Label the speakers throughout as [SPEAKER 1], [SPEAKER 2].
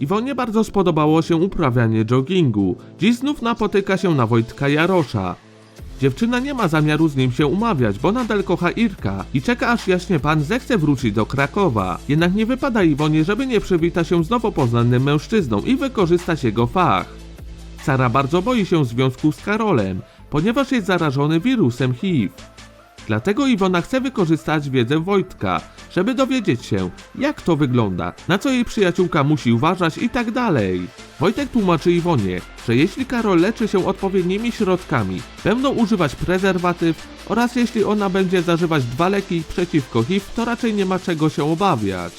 [SPEAKER 1] Iwonie bardzo spodobało się uprawianie joggingu. Dziś znów napotyka się na Wojtka Jarosza. Dziewczyna nie ma zamiaru z nim się umawiać, bo nadal kocha Irka i czeka aż jaśnie pan zechce wrócić do Krakowa. Jednak nie wypada Iwonie, żeby nie przywita się z nowo poznanym mężczyzną i wykorzystać jego fach. Sara bardzo boi się związku z Karolem, ponieważ jest zarażony wirusem HIV. Dlatego Iwona chce wykorzystać wiedzę Wojtka, żeby dowiedzieć się, jak to wygląda, na co jej przyjaciółka musi uważać i tak dalej. Wojtek tłumaczy Iwonie, że jeśli Karol leczy się odpowiednimi środkami, będą używać prezerwatyw oraz jeśli ona będzie zażywać dwa leki przeciwko HIV, to raczej nie ma czego się obawiać.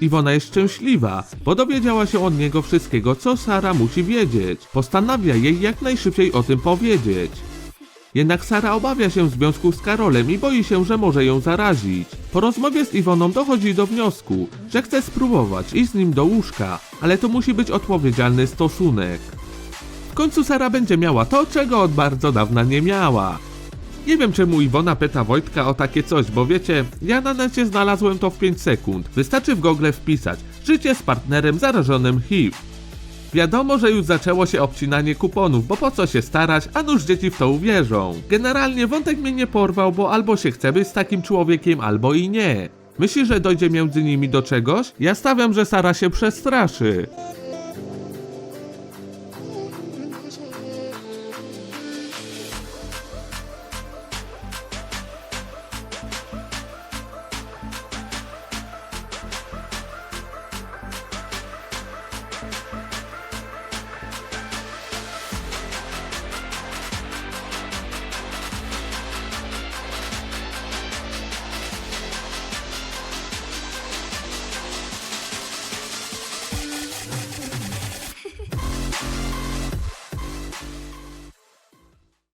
[SPEAKER 1] Iwona jest szczęśliwa, bo dowiedziała się od niego wszystkiego, co Sara musi wiedzieć. Postanawia jej jak najszybciej o tym powiedzieć. Jednak Sara obawia się związku z Karolem i boi się, że może ją zarazić. Po rozmowie z Iwoną dochodzi do wniosku, że chce spróbować iść z nim do łóżka, ale to musi być odpowiedzialny stosunek. W końcu Sara będzie miała to, czego od bardzo dawna nie miała. Nie wiem czemu Iwona pyta Wojtka o takie coś, bo wiecie, ja na necie znalazłem to w 5 sekund. Wystarczy w Google wpisać życie z partnerem zarażonym HIV. Wiadomo, że już zaczęło się obcinanie kuponów, bo po co się starać, a nuż dzieci w to uwierzą. Generalnie wątek mnie nie porwał, bo albo się chce być z takim człowiekiem, albo i nie. Myśli, że dojdzie między nimi do czegoś? Ja stawiam, że Sara się przestraszy.